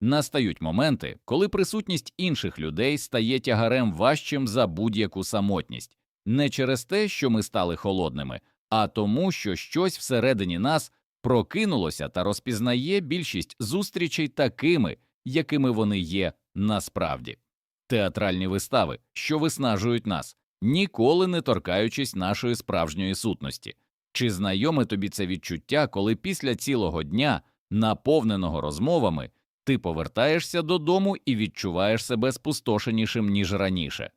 Настають моменти, коли присутність інших людей стає тягарем важчим за будь-яку самотність, не через те, що ми стали холодними, а тому, що щось всередині нас прокинулося та розпізнає більшість зустрічей такими, якими вони є насправді. Театральні вистави, що виснажують нас, ніколи не торкаючись нашої справжньої сутності. Чи знайоме тобі це відчуття, коли після цілого дня, наповненого розмовами, ти повертаєшся додому і відчуваєш себе спустошенішим, ніж раніше?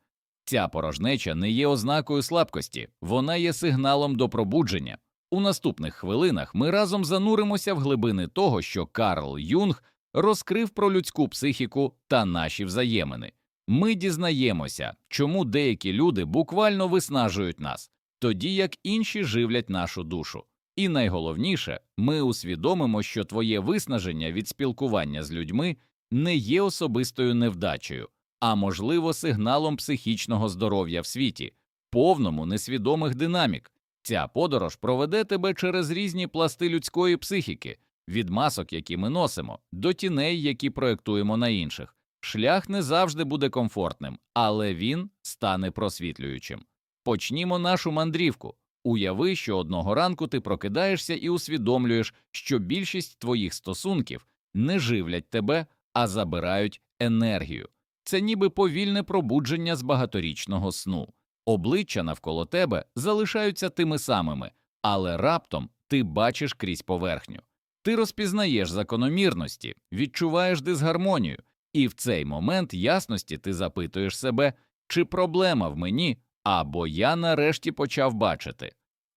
Ця порожнеча не є ознакою слабкості, вона є сигналом до пробудження. У наступних хвилинах ми разом зануримося в глибини того, що Карл Юнг розкрив про людську психіку та наші взаємини. Ми дізнаємося, чому деякі люди буквально виснажують нас, тоді як інші живлять нашу душу. І найголовніше, ми усвідомимо, що твоє виснаження від спілкування з людьми не є особистою невдачею, а можливо сигналом психічного здоров'я в світі, повному несвідомих динамік. Ця подорож проведе тебе через різні пласти людської психіки, від масок, які ми носимо, до тіней, які проєктуємо на інших. Шлях не завжди буде комфортним, але він стане просвітлюючим. Почнімо нашу мандрівку. Уяви, що одного ранку ти прокидаєшся і усвідомлюєш, що більшість твоїх стосунків не живлять тебе, а забирають енергію. Це ніби повільне пробудження з багаторічного сну. Обличчя навколо тебе залишаються тими самими, але раптом ти бачиш крізь поверхню. Ти розпізнаєш закономірності, відчуваєш дисгармонію, і в цей момент ясності ти запитуєш себе, чи проблема в мені, або я нарешті почав бачити.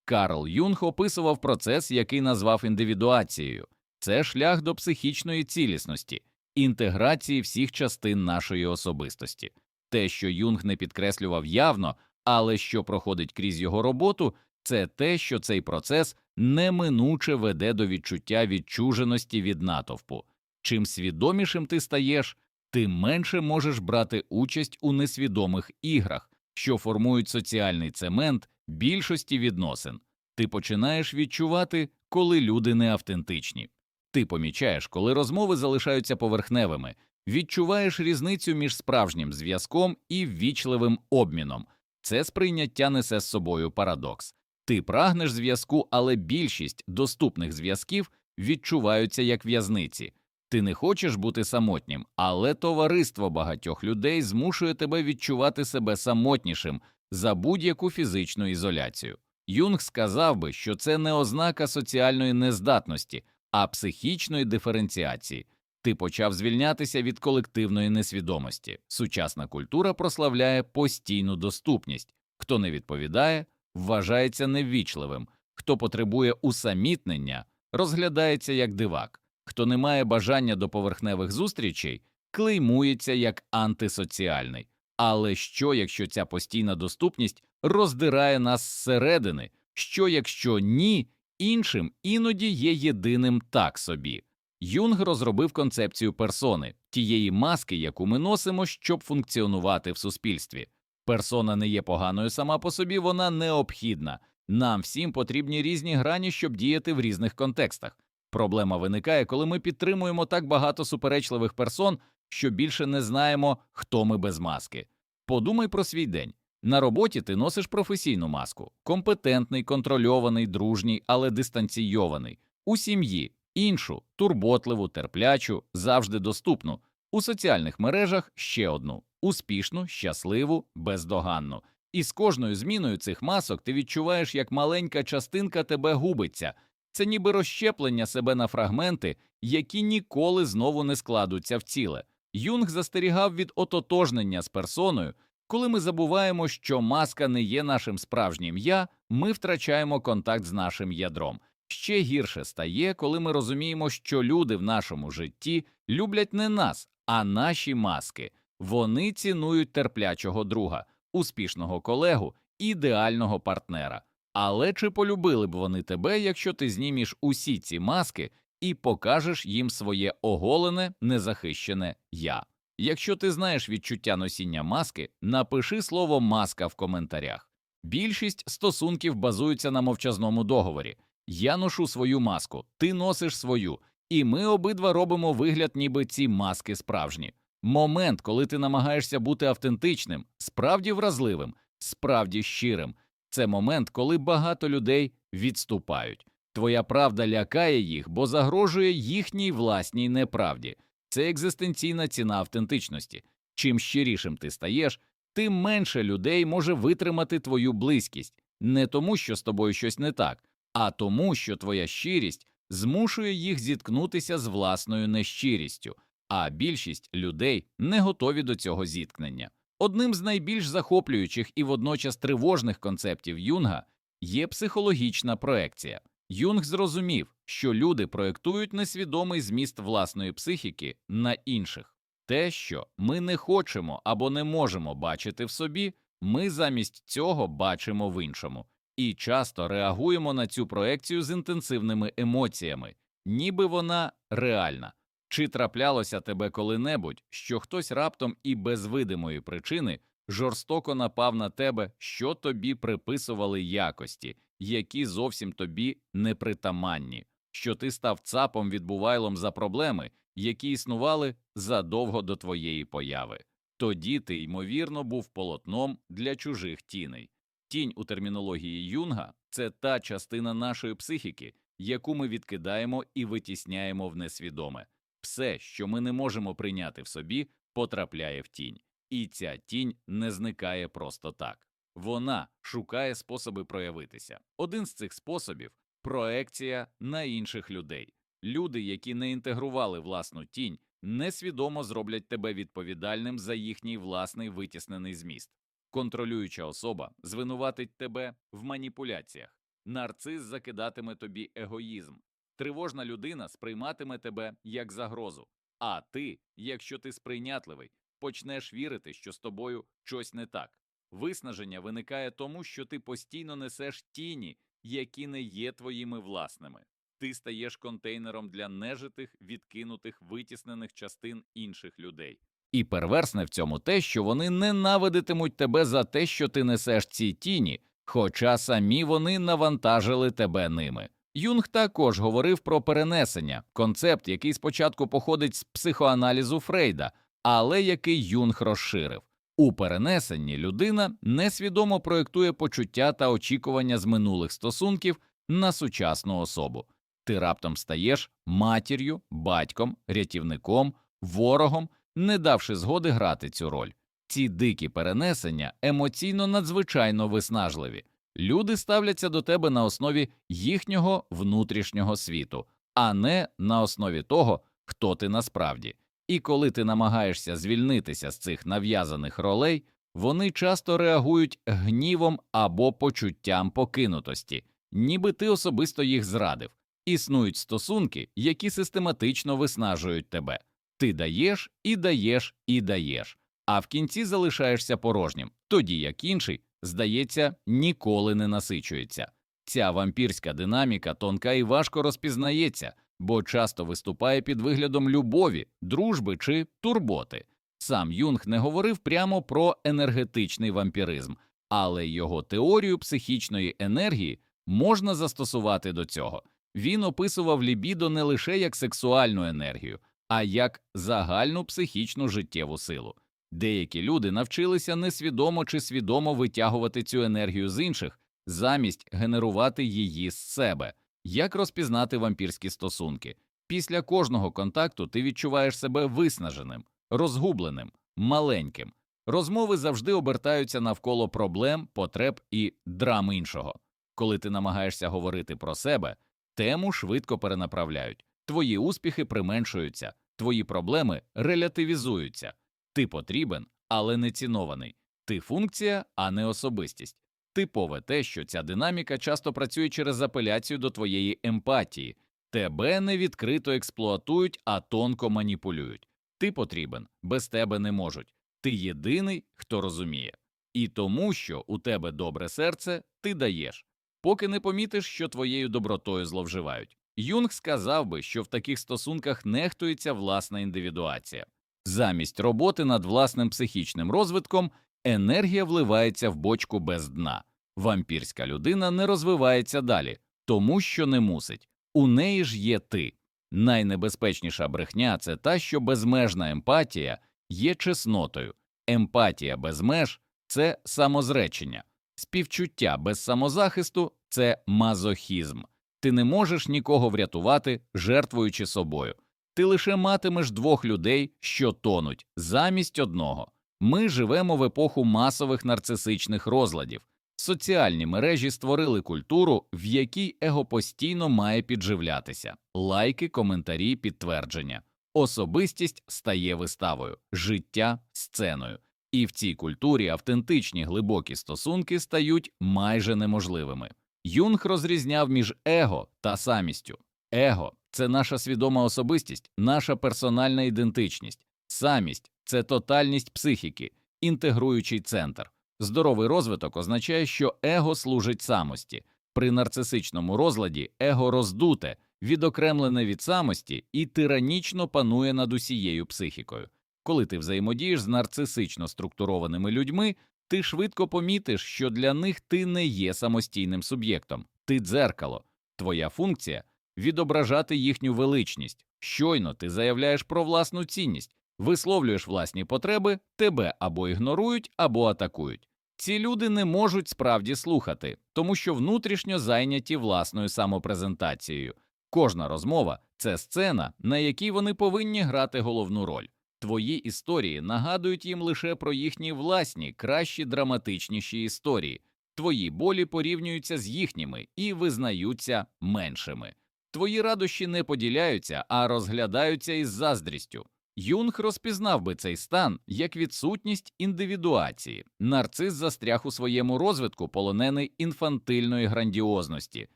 Карл Юнг описував процес, який назвав індивідуацією це шлях до психічної цілісності, інтеграції всіх частин нашої особистості. Те, що Юнг не підкреслював явно, але що проходить крізь його роботу, це те, що цей процес неминуче веде до відчуття відчуженості від натовпу. Чим свідомішим ти стаєш, тим менше можеш брати участь у несвідомих іграх, що формують соціальний цемент більшості відносин. Ти починаєш відчувати, коли люди не автентичні. Ти помічаєш, коли розмови залишаються поверхневими, відчуваєш різницю між справжнім зв'язком і ввічливим обміном. Це сприйняття несе з собою парадокс. Ти прагнеш зв'язку, але більшість доступних зв'язків відчуваються як в'язниці. Ти не хочеш бути самотнім, але товариство багатьох людей змушує тебе відчувати себе самотнішим за будь-яку фізичну ізоляцію. Юнг сказав би, що це не ознака соціальної нездатності, а психічної диференціації. Ти почав звільнятися від колективної несвідомості. Сучасна культура прославляє постійну доступність. Хто не відповідає, вважається неввічливим, хто потребує усамітнення, розглядається як дивак, хто не має бажання до поверхневих зустрічей, клеймується як антисоціальний. Але що, якщо ця постійна доступність роздирає нас зсередини? Що, якщо ні, іншим іноді є єдиним так собі? Юнг розробив концепцію персони, тієї маски, яку ми носимо, щоб функціонувати в суспільстві. Персона не є поганою сама по собі, вона необхідна. Нам всім потрібні різні грані, щоб діяти в різних контекстах. Проблема виникає, коли ми підтримуємо так багато суперечливих персон, що більше не знаємо, хто ми без маски. Подумай про свій день. На роботі ти носиш професійну маску, компетентний, контрольований, дружній, але дистанційований. У сім'ї іншу, турботливу, терплячу, завжди доступну. У соціальних мережах ще одну успішну, щасливу, бездоганну. І з кожною зміною цих масок ти відчуваєш, як маленька частинка тебе губиться. Це ніби розщеплення себе на фрагменти, які ніколи знову не складуться в ціле. Юнг застерігав від ототожнення з персоною. Коли ми забуваємо, що маска не є нашим справжнім я, ми втрачаємо контакт з нашим ядром. Ще гірше стає, коли ми розуміємо, що люди в нашому житті люблять не нас, а наші маски. Вони цінують терплячого друга, успішного колегу, ідеального партнера. Але чи полюбили б вони тебе, якщо ти знімеш усі ці маски і покажеш їм своє оголене, незахищене я? Якщо ти знаєш відчуття носіння маски, напиши слово маска в коментарях. Більшість стосунків базуються на мовчазному договорі. Я ношу свою маску, ти носиш свою, І ми обидва робимо вигляд, ніби ці маски справжні. Момент, коли ти намагаєшся бути автентичним, справді вразливим, справді щирим. Це момент, коли багато людей відступають. Твоя правда лякає їх, бо загрожує їхній власній неправді. Це екзистенційна ціна автентичності. Чим щирішим ти стаєш, тим менше людей може витримати твою близькість, не тому, що з тобою щось не так, а тому, що твоя щирість змушує їх зіткнутися з власною нещирістю, а більшість людей не готові до цього зіткнення. Одним з найбільш захоплюючих і водночас тривожних концептів Юнга є психологічна проекція. Юнг зрозумів, що люди проектують несвідомий зміст власної психіки на інших. Те, що ми не хочемо або не можемо бачити в собі, ми замість цього бачимо в іншому, і часто реагуємо на цю проекцію з інтенсивними емоціями, ніби вона реальна. Чи траплялося тебе коли-небудь, що хтось раптом і без видимої причини жорстоко напав на тебе, що тобі приписували якості, які зовсім тобі непритаманні, що ти став цапом відбувайлом за проблеми, які існували задовго до твоєї появи. Тоді ти, ймовірно, був полотном для чужих тіней. Тінь у термінології Юнга це та частина нашої психіки, яку ми відкидаємо і витісняємо в несвідоме. Все, що ми не можемо прийняти в собі, потрапляє в тінь, і ця тінь не зникає просто так. Вона шукає способи проявитися. Один з цих способів проекція на інших людей. Люди, які не інтегрували власну тінь, несвідомо зроблять тебе відповідальним за їхній власний витіснений зміст. Контролююча особа звинуватить тебе в маніпуляціях. Нарцис закидатиме тобі егоїзм. Тривожна людина сприйматиме тебе як загрозу. А ти, якщо ти сприйнятливий, почнеш вірити, що з тобою щось не так. Виснаження виникає тому, що ти постійно несеш тіні, які не є твоїми власними. Ти стаєш контейнером для нежитих, відкинутих, витіснених частин інших людей. І перверсне в цьому те, що вони ненавидитимуть тебе за те, що ти несеш ці тіні, хоча самі вони навантажили тебе ними. Юнг також говорив про перенесення, концепт, який спочатку походить з психоаналізу Фрейда, але який Юнг розширив. У перенесенні людина несвідомо проєктує почуття та очікування з минулих стосунків на сучасну особу. Ти раптом стаєш матір'ю, батьком, рятівником, ворогом, не давши згоди грати цю роль. Ці дикі перенесення емоційно надзвичайно виснажливі. Люди ставляться до тебе на основі їхнього внутрішнього світу, а не на основі того, хто ти насправді. І коли ти намагаєшся звільнитися з цих нав'язаних ролей, вони часто реагують гнівом або почуттям покинутості, ніби ти особисто їх зрадив. Існують стосунки, які систематично виснажують тебе. Ти даєш і даєш і даєш, а в кінці залишаєшся порожнім, тоді як інший, здається, ніколи не насичується. Ця вампірська динаміка тонка і важко розпізнається, бо часто виступає під виглядом любові, дружби чи турботи. Сам Юнг не говорив прямо про енергетичний вампіризм, але його теорію психічної енергії можна застосувати до цього. Він описував лібідо не лише як сексуальну енергію, а як загальну психічну життєву силу. Деякі люди навчилися несвідомо чи свідомо витягувати цю енергію з інших, замість генерувати її з себе. Як розпізнати вампірські стосунки? Після кожного контакту ти відчуваєш себе виснаженим, розгубленим, маленьким. Розмови завжди обертаються навколо проблем, потреб і драм іншого. Коли ти намагаєшся говорити про себе, тему швидко перенаправляють, твої успіхи применшуються, твої проблеми релятивізуються. Ти потрібен, але не цінований. Ти функція, а не особистість. Типове те, що ця динаміка часто працює через апеляцію до твоєї емпатії, тебе не відкрито експлуатують, а тонко маніпулюють. Ти потрібен, без тебе не можуть. Ти єдиний, хто розуміє. І тому, що у тебе добре серце, ти даєш, поки не помітиш, що твоєю добротою зловживають. Юнг сказав би, що в таких стосунках нехтується власна індивідуація. Замість роботи над власним психічним розвитком енергія вливається в бочку без дна. Вампірська людина не розвивається далі, тому що не мусить. У неї ж є ти. Найнебезпечніша брехня це та, що безмежна емпатія є чеснотою. Емпатія без меж це самозречення, співчуття без самозахисту це мазохізм. Ти не можеш нікого врятувати, жертвуючи собою. Ти лише матимеш двох людей, що тонуть, замість одного. Ми живемо в епоху масових нарцисичних розладів. Соціальні мережі створили культуру, в якій его постійно має підживлятися лайки, коментарі, підтвердження. Особистість стає виставою, життя сценою. І в цій культурі автентичні глибокі стосунки стають майже неможливими. Юнг розрізняв між его та самістю. Его це наша свідома особистість, наша персональна ідентичність, самість це тотальність психіки, інтегруючий центр. Здоровий розвиток означає, що его служить самості. При нарцисичному розладі его роздуте, відокремлене від самості і тиранічно панує над усією психікою. Коли ти взаємодієш з нарцисично структурованими людьми, ти швидко помітиш, що для них ти не є самостійним суб'єктом, ти дзеркало. Твоя функція відображати їхню величність. Щойно ти заявляєш про власну цінність, висловлюєш власні потреби, тебе або ігнорують, або атакують. Ці люди не можуть справді слухати, тому що внутрішньо зайняті власною самопрезентацією. Кожна розмова це сцена, на якій вони повинні грати головну роль. Твої історії нагадують їм лише про їхні власні, кращі драматичніші історії. Твої болі порівнюються з їхніми і визнаються меншими. Твої радощі не поділяються, а розглядаються із заздрістю. Юнг розпізнав би цей стан як відсутність індивідуації. Нарцис застряг у своєму розвитку, полонений інфантильної грандіозності,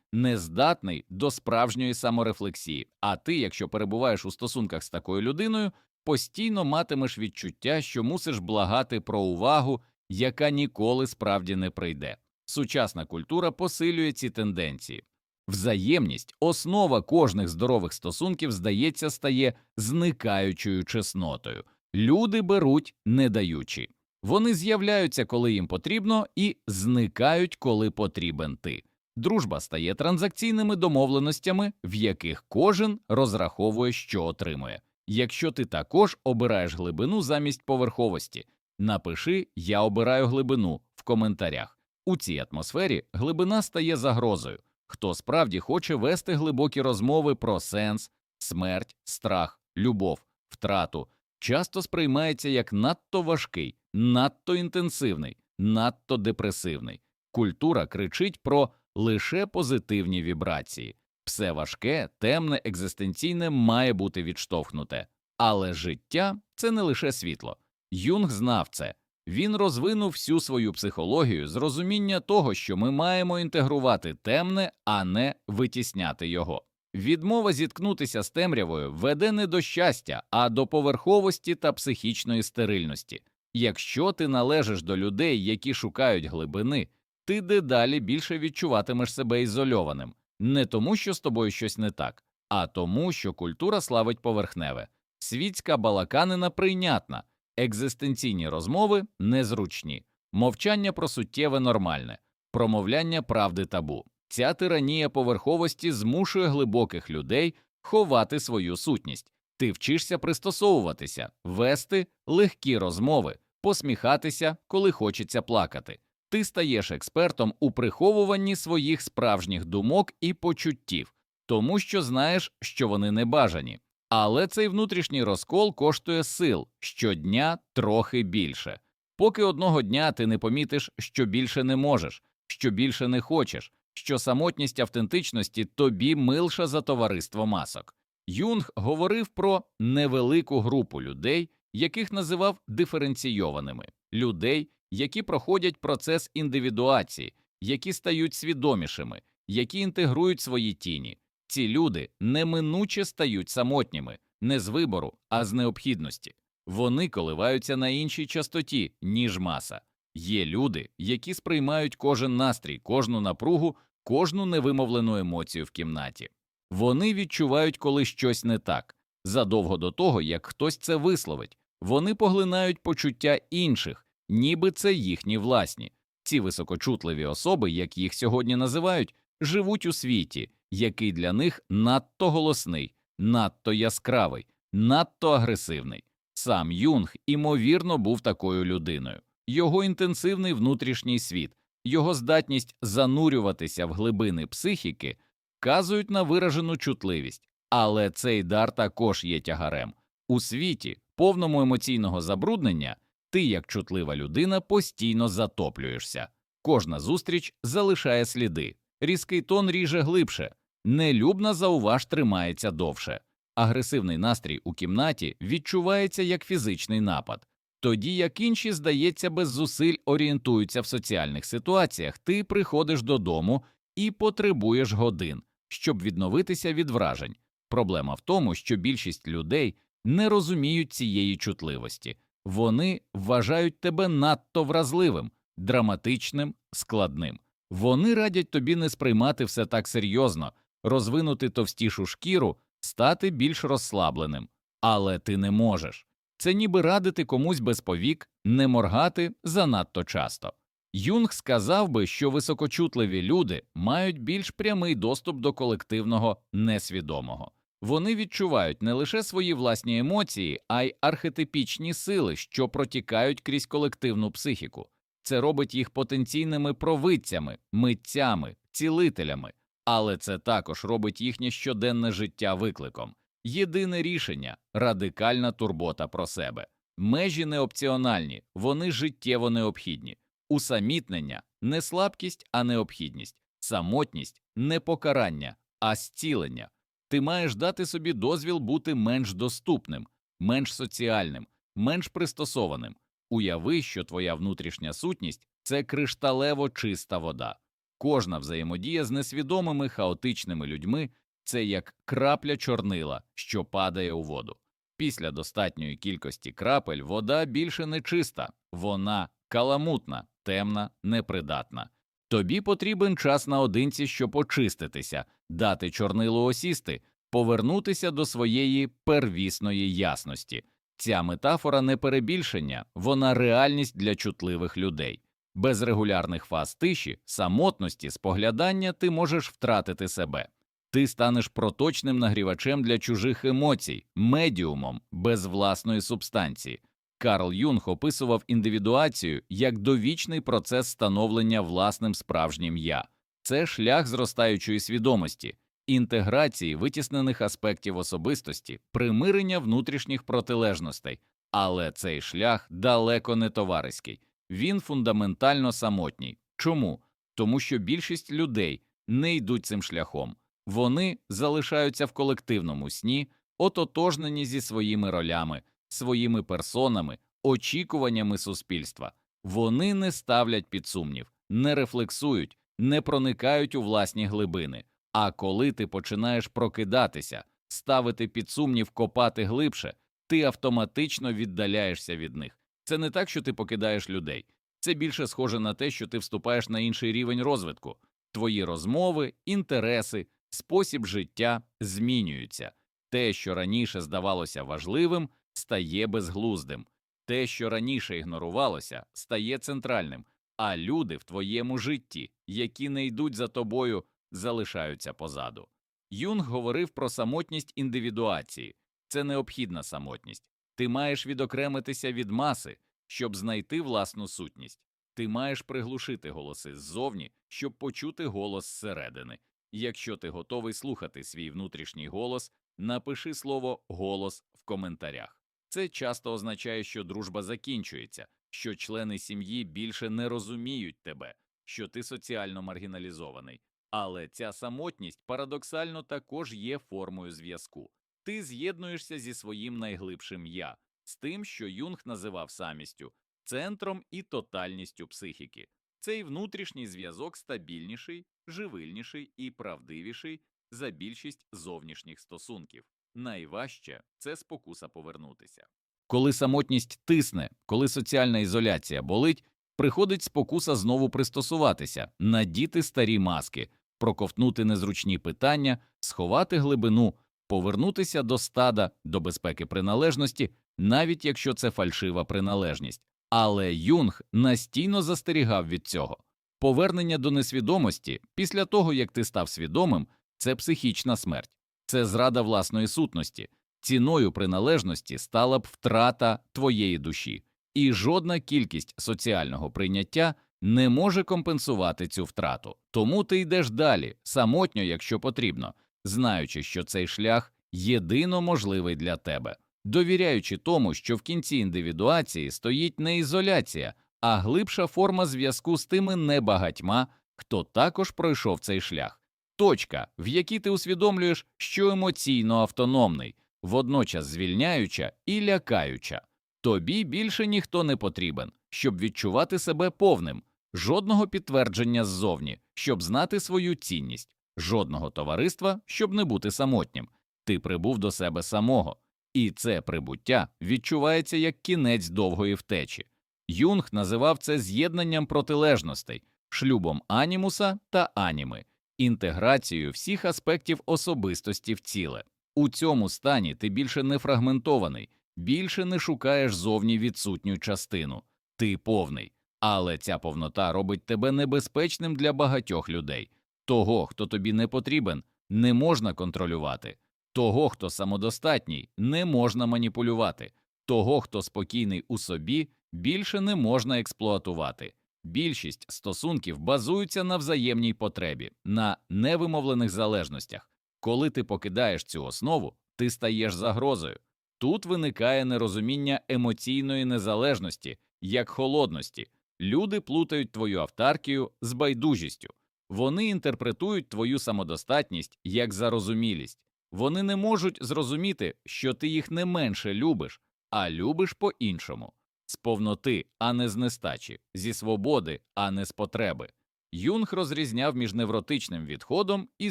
нездатний до справжньої саморефлексії. А ти, якщо перебуваєш у стосунках з такою людиною, постійно матимеш відчуття, що мусиш благати про увагу, яка ніколи справді не прийде. Сучасна культура посилює ці тенденції. Взаємність, основа кожних здорових стосунків, здається, стає зникаючою чеснотою. Люди беруть, не даючи. Вони з'являються, коли їм потрібно, і зникають, коли потрібен ти. Дружба стає транзакційними домовленостями, в яких кожен розраховує, що отримує. Якщо ти також обираєш глибину замість поверховості, напиши Я обираю глибину в коментарях. У цій атмосфері глибина стає загрозою. Хто справді хоче вести глибокі розмови про сенс, смерть, страх, любов, втрату, часто сприймається як надто важкий, надто інтенсивний, надто депресивний. Культура кричить про лише позитивні вібрації. Все важке, темне, екзистенційне має бути відштовхнуте. Але життя це не лише світло. Юнг знав це. Він розвинув всю свою психологію з розуміння того, що ми маємо інтегрувати темне, а не витісняти його. Відмова зіткнутися з темрявою веде не до щастя, а до поверховості та психічної стерильності. Якщо ти належиш до людей, які шукають глибини, ти дедалі більше відчуватимеш себе ізольованим, не тому, що з тобою щось не так, а тому, що культура славить поверхневе, світська балаканина прийнятна. Екзистенційні розмови незручні, мовчання про суттєве нормальне, промовляння правди табу. Ця тиранія поверховості змушує глибоких людей ховати свою сутність. Ти вчишся пристосовуватися, вести легкі розмови, посміхатися, коли хочеться плакати. Ти стаєш експертом у приховуванні своїх справжніх думок і почуттів, тому що знаєш, що вони не бажані. Але цей внутрішній розкол коштує сил щодня трохи більше, поки одного дня ти не помітиш, що більше не можеш, що більше не хочеш, що самотність автентичності тобі милша за товариство масок. Юнг говорив про невелику групу людей, яких називав диференційованими людей, які проходять процес індивідуації, які стають свідомішими, які інтегрують свої тіні. Ці люди неминуче стають самотніми, не з вибору, а з необхідності. Вони коливаються на іншій частоті, ніж маса. Є люди, які сприймають кожен настрій, кожну напругу, кожну невимовлену емоцію в кімнаті. Вони відчувають, коли щось не так. Задовго до того, як хтось це висловить, вони поглинають почуття інших, ніби це їхні власні. Ці високочутливі особи, як їх сьогодні називають, живуть у світі, який для них надто голосний, надто яскравий, надто агресивний. Сам Юнг, імовірно, був такою людиною. Його інтенсивний внутрішній світ, його здатність занурюватися в глибини психіки вказують на виражену чутливість, але цей дар також є тягарем. У світі, повному емоційного забруднення, ти, як чутлива людина, постійно затоплюєшся. Кожна зустріч залишає сліди, різкий тон ріже глибше, нелюбна зауваж тримається довше, агресивний настрій у кімнаті відчувається як фізичний напад. Тоді як інші, здається, без зусиль орієнтуються в соціальних ситуаціях, ти приходиш додому і потребуєш годин, щоб відновитися від вражень. Проблема в тому, що більшість людей не розуміють цієї чутливості, вони вважають тебе надто вразливим, драматичним, складним. Вони радять тобі не сприймати все так серйозно, розвинути товстішу шкіру, стати більш розслабленим, але ти не можеш. Це ніби радити комусь без повік не моргати занадто часто. Юнг сказав би, що високочутливі люди мають більш прямий доступ до колективного несвідомого. Вони відчувають не лише свої власні емоції, а й архетипічні сили, що протікають крізь колективну психіку. Це робить їх потенційними провидцями, митцями, цілителями, але це також робить їхнє щоденне життя викликом. Єдине рішення радикальна турбота про себе. Межі не опціональні, вони життєво необхідні. Усамітнення не слабкість, а необхідність, самотність не покарання, а зцілення. Ти маєш дати собі дозвіл бути менш доступним, менш соціальним, менш пристосованим. Уяви, що твоя внутрішня сутність це кришталево чиста вода. Кожна взаємодія з несвідомими хаотичними людьми це як крапля чорнила, що падає у воду. Після достатньої кількості крапель вода більше не чиста, вона каламутна, темна, непридатна. Тобі потрібен час наодинці, щоб очиститися, дати чорнилу осісти, повернутися до своєї первісної ясності. Ця метафора не перебільшення, вона реальність для чутливих людей. Без регулярних фаз тиші, самотності, споглядання ти можеш втратити себе. Ти станеш проточним нагрівачем для чужих емоцій, медіумом без власної субстанції. Карл Юнг описував індивідуацію як довічний процес становлення власним справжнім я, це шлях зростаючої свідомості, інтеграції витіснених аспектів особистості, примирення внутрішніх протилежностей, але цей шлях далеко не товариський, він фундаментально самотній. Чому? Тому що більшість людей не йдуть цим шляхом, вони залишаються в колективному сні, ототожнені зі своїми ролями, своїми персонами, очікуваннями суспільства. Вони не ставлять під сумнів, не рефлексують, не проникають у власні глибини. А коли ти починаєш прокидатися, ставити під сумнів, копати глибше, ти автоматично віддаляєшся від них. Це не так, що ти покидаєш людей, це більше схоже на те, що ти вступаєш на інший рівень розвитку. Твої розмови, інтереси, спосіб життя змінюються. Те, що раніше здавалося важливим, стає безглуздим, те, що раніше ігнорувалося, стає центральним, а люди в твоєму житті, які не йдуть за тобою, залишаються позаду. Юнг говорив про самотність індивідуації це необхідна самотність. Ти маєш відокремитися від маси, щоб знайти власну сутність. Ти маєш приглушити голоси ззовні, щоб почути голос зсередини. Якщо ти готовий слухати свій внутрішній голос, напиши слово голос в коментарях. Це часто означає, що дружба закінчується, що члени сім'ї більше не розуміють тебе, що ти соціально маргіналізований. Але ця самотність парадоксально також є формою зв'язку. Ти з'єднуєшся зі своїм найглибшим я, з тим, що Юнг називав самістю, центром і тотальністю психіки. Цей внутрішній зв'язок стабільніший, живильніший і правдивіший за більшість зовнішніх стосунків. Найважче це спокуса повернутися. Коли самотність тисне, коли соціальна ізоляція болить, приходить спокуса знову пристосуватися, надіти старі маски, проковтнути незручні питання, сховати глибину, повернутися до стада, до безпеки приналежності, навіть якщо це фальшива приналежність. Але Юнг настійно застерігав від цього. Повернення до несвідомості після того, як ти став свідомим, це психічна смерть. це зрада власної сутності. Ціною приналежності стала б втрата твоєї душі, і жодна кількість соціального прийняття не може компенсувати цю втрату. Тому ти йдеш далі, самотньо, якщо потрібно, знаючи, що цей шлях єдино можливий для тебе, довіряючи тому, що в кінці індивідуації стоїть не ізоляція, а глибша форма зв'язку з тими небагатьма, хто також пройшов цей шлях. Точка, в якій ти усвідомлюєш, що емоційно автономний, водночас звільняюча і лякаюча. Тобі більше ніхто не потрібен, щоб відчувати себе повним, жодного підтвердження ззовні, щоб знати свою цінність, жодного товариства, щоб не бути самотнім. Ти прибув до себе самого, і це прибуття відчувається як кінець довгої втечі. Юнг називав це з'єднанням протилежностей, шлюбом анімуса та аніми, інтеграцією всіх аспектів особистості в ціле. У цьому стані ти більше не фрагментований, більше не шукаєш зовні відсутню частину, ти повний, але ця повнота робить тебе небезпечним для багатьох людей. Того, хто тобі не потрібен, не можна контролювати, того, хто самодостатній, не можна маніпулювати, того, хто спокійний у собі, більше не можна експлуатувати. Більшість стосунків базуються на взаємній потребі, на невимовлених залежностях. Коли ти покидаєш цю основу, ти стаєш загрозою. Тут виникає нерозуміння емоційної незалежності, як холодності. Люди плутають твою автаркію з байдужістю. Вони інтерпретують твою самодостатність як зарозумілість. Вони не можуть зрозуміти, що ти їх не менше любиш, а любиш по-іншому з повноти, а не з нестачі, зі свободи, а не з потреби. Юнг розрізняв між невротичним відходом і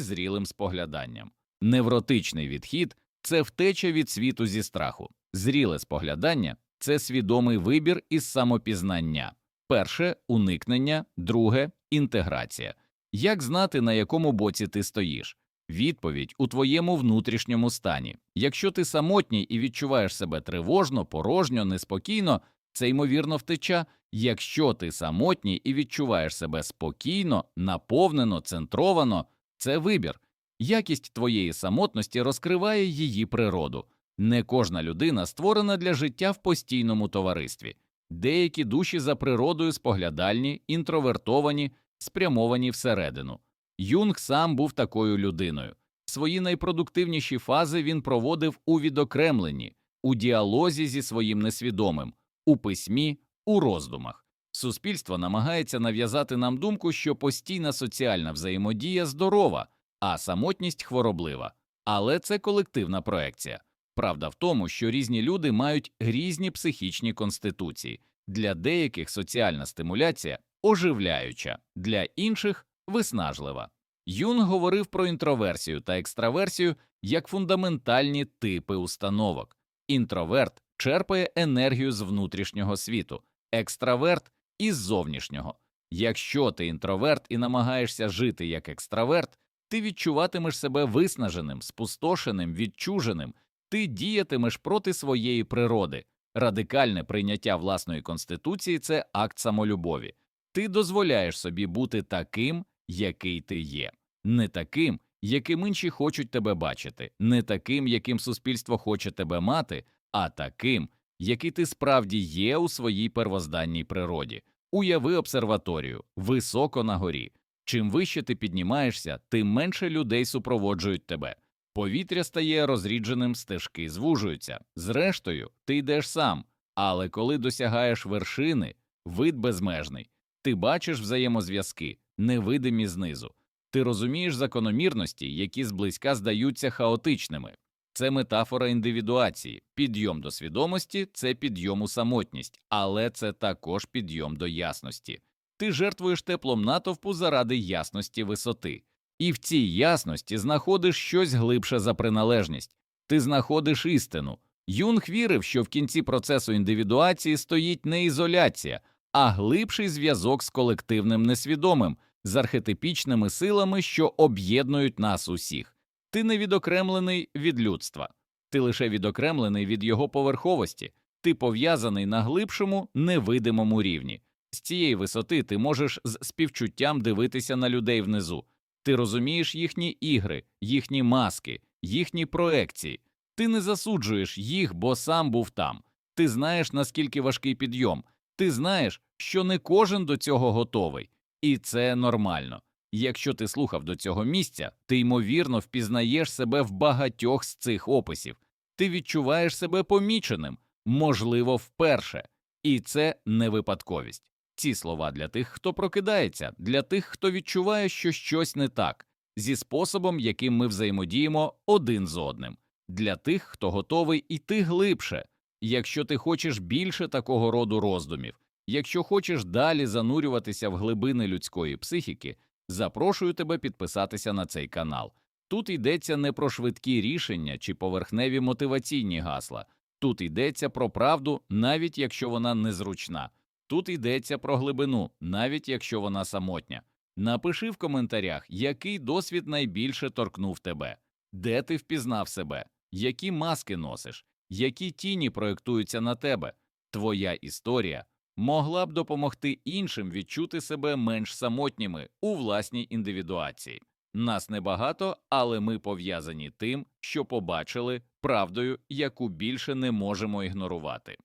зрілим спогляданням. Невротичний відхід це втеча від світу зі страху, зріле споглядання це свідомий вибір із самопізнання. Перше уникнення, друге інтеграція. Як знати, на якому боці ти стоїш? Відповідь у твоєму внутрішньому стані. Якщо ти самотній і відчуваєш себе тривожно, порожньо, неспокійно, це ймовірно втеча. Якщо ти самотній і відчуваєш себе спокійно, наповнено, центровано, це вибір. Якість твоєї самотності розкриває її природу. Не кожна людина створена для життя в постійному товаристві. Деякі душі за природою споглядальні, інтровертовані, спрямовані всередину. Юнг сам був такою людиною. Свої найпродуктивніші фази він проводив у відокремленні, у діалозі зі своїм несвідомим, у письмі, у роздумах. Суспільство намагається нав'язати нам думку, що постійна соціальна взаємодія здорова, а самотність хвороблива. Але це колективна проекція. Правда в тому, що різні люди мають різні психічні конституції. Для деяких соціальна стимуляція оживляюча, для інших виснажлива. Юнг говорив про інтроверсію та екстраверсію як фундаментальні типи установок. Інтроверт черпає енергію з внутрішнього світу, екстраверт із зовнішнього. Якщо ти інтроверт і намагаєшся жити як екстраверт, ти відчуватимеш себе виснаженим, спустошеним, відчуженим, ти діятимеш проти своєї природи. Радикальне прийняття власної конституції це акт самолюбові. Ти дозволяєш собі бути таким, який ти є, не таким, яким інші хочуть тебе бачити, не таким, яким суспільство хоче тебе мати, а таким, який ти справді є у своїй первозданній природі. Уяви обсерваторію високо на горі. Чим вище ти піднімаєшся, тим менше людей супроводжують тебе. Повітря стає розрідженим, стежки звужуються. Зрештою, ти йдеш сам, але коли досягаєш вершини, вид безмежний, ти бачиш взаємозв'язки, невидимі знизу. Ти розумієш закономірності, які зблизька здаються хаотичними. Це метафора індивідуації, підйом до свідомості це підйом у самотність, але це також підйом до ясності. Ти жертвуєш теплом натовпу заради ясності висоти, і в цій ясності знаходиш щось глибше за приналежність, ти знаходиш істину. Юнг вірив, що в кінці процесу індивідуації стоїть не ізоляція, а глибший зв'язок з колективним несвідомим, з архетипічними силами, що об'єднують нас усіх. Ти не відокремлений від людства, ти лише відокремлений від його поверховості, ти пов'язаний на глибшому, невидимому рівні. З цієї висоти ти можеш з співчуттям дивитися на людей внизу, ти розумієш їхні ігри, їхні маски, їхні проекції. Ти не засуджуєш їх, бо сам був там. Ти знаєш, наскільки важкий підйом. Ти знаєш, що не кожен до цього готовий, і це нормально. Якщо ти слухав до цього місця, ти ймовірно впізнаєш себе в багатьох з цих описів. Ти відчуваєш себе поміченим, можливо, вперше. І це не випадковість. Ці слова для тих, хто прокидається, для тих, хто відчуває, що щось не так, зі способом, яким ми взаємодіємо один з одним, для тих, хто готовий іти глибше. Якщо ти хочеш більше такого роду роздумів, якщо хочеш далі занурюватися в глибини людської психіки, запрошую тебе підписатися на цей канал. Тут йдеться не про швидкі рішення чи поверхневі мотиваційні гасла. Тут йдеться про правду, навіть якщо вона незручна. Тут йдеться про глибину, навіть якщо вона самотня. Напиши в коментарях, який досвід найбільше торкнув тебе, де ти впізнав себе, які маски носиш, які тіні проєктуються на тебе. Твоя історія могла б допомогти іншим відчути себе менш самотніми у власній індивідуації. Нас небагато, але ми пов'язані тим, що побачили правдою, яку більше не можемо ігнорувати.